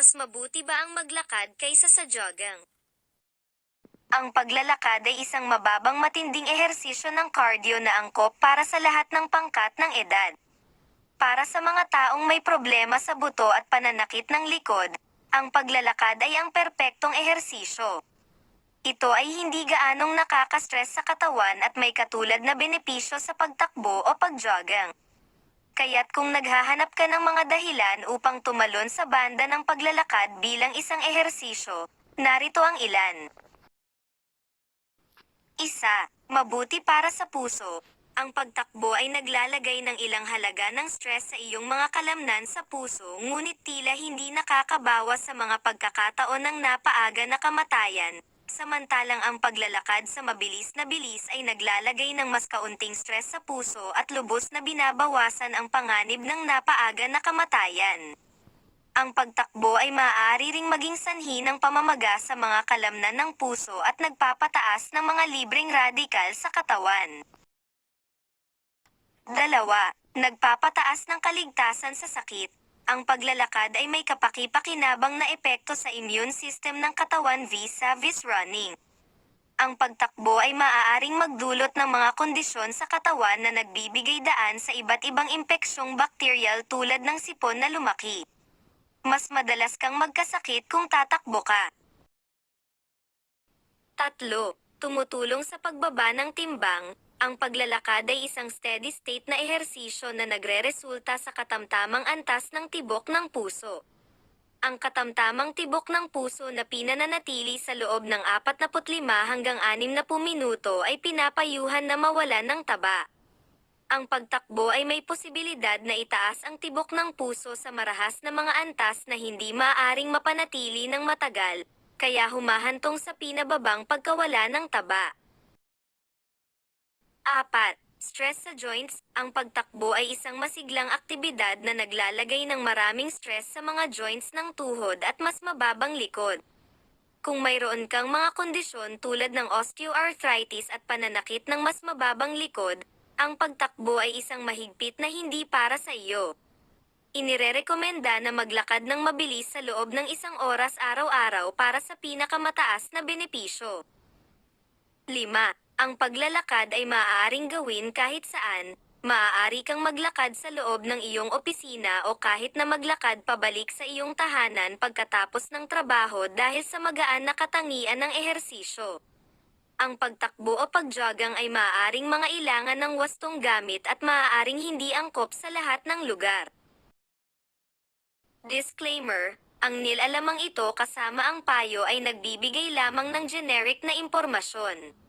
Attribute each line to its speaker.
Speaker 1: Mas mabuti ba ang maglakad kaysa sa jogging?
Speaker 2: Ang paglalakad ay isang mababang matinding ehersisyo ng cardio na angkop para sa lahat ng pangkat ng edad. Para sa mga taong may problema sa buto at pananakit ng likod, ang paglalakad ay ang perpektong ehersisyo. Ito ay hindi gaanong nakaka-stress sa katawan at may katulad na benepisyo sa pagtakbo o pagjogging. Kaya't kung naghahanap ka ng mga dahilan upang tumalon sa banda ng paglalakad bilang isang ehersisyo, narito ang ilan. Isa, mabuti para sa puso. Ang pagtakbo ay naglalagay ng ilang halaga ng stress sa iyong mga kalamnan sa puso ngunit tila hindi nakakabawas sa mga pagkakataon ng napaaga na kamatayan. Samantalang ang paglalakad sa mabilis na bilis ay naglalagay ng mas kaunting stress sa puso at lubos na binabawasan ang panganib ng napaaga na kamatayan. Ang pagtakbo ay maaari ring maging sanhi ng pamamaga sa mga kalamnan ng puso at nagpapataas ng mga libreng radikal sa katawan. Dalawa, nagpapataas ng kaligtasan sa sakit. Ang paglalakad ay may kapaki-pakinabang na epekto sa immune system ng katawan vis-a-vis running. Ang pagtakbo ay maaaring magdulot ng mga kondisyon sa katawan na nagbibigay daan sa iba't ibang impeksyong bakteryal tulad ng sipon na lumaki. Mas madalas kang magkasakit kung tatakbo ka. Tatlo, tumutulong sa pagbaba ng timbang. Ang paglalakad ay isang steady state na ehersisyo na nagre-resulta sa katamtamang antas ng tibok ng puso. Ang katamtamang tibok ng puso na pinananatili sa loob ng 45 hanggang 60 minuto ay pinapayuhan na mawalan ng taba. Ang pagtakbo ay may posibilidad na itaas ang tibok ng puso sa marahas na mga antas na hindi maaaring mapanatili ng matagal, kaya humahantong sa pinababang pagkawala ng taba. Apat, stress sa joints. Ang pagtakbo ay isang masiglang aktibidad na naglalagay ng maraming stress sa mga joints ng tuhod at mas mababang likod. Kung mayroon kang mga kondisyon tulad ng osteoarthritis at pananakit ng mas mababang likod, ang pagtakbo ay isang mahigpit na hindi para sa iyo. Inirerekomenda na maglakad ng mabilis sa loob ng isang oras araw-araw para sa pinakamataas na benepisyo. 5. Ang paglalakad ay maaaring gawin kahit saan. Maaari kang maglakad sa loob ng iyong opisina o kahit na maglakad pabalik sa iyong tahanan pagkatapos ng trabaho dahil sa magaan na katangian ng ehersisyo. Ang pagtakbo o pagjogang ay maaaring mga ilangan ng wastong gamit at maaaring hindi angkop sa lahat ng lugar. Disclaimer, ang nilalamang ito kasama ang payo ay nagbibigay lamang ng generic na impormasyon.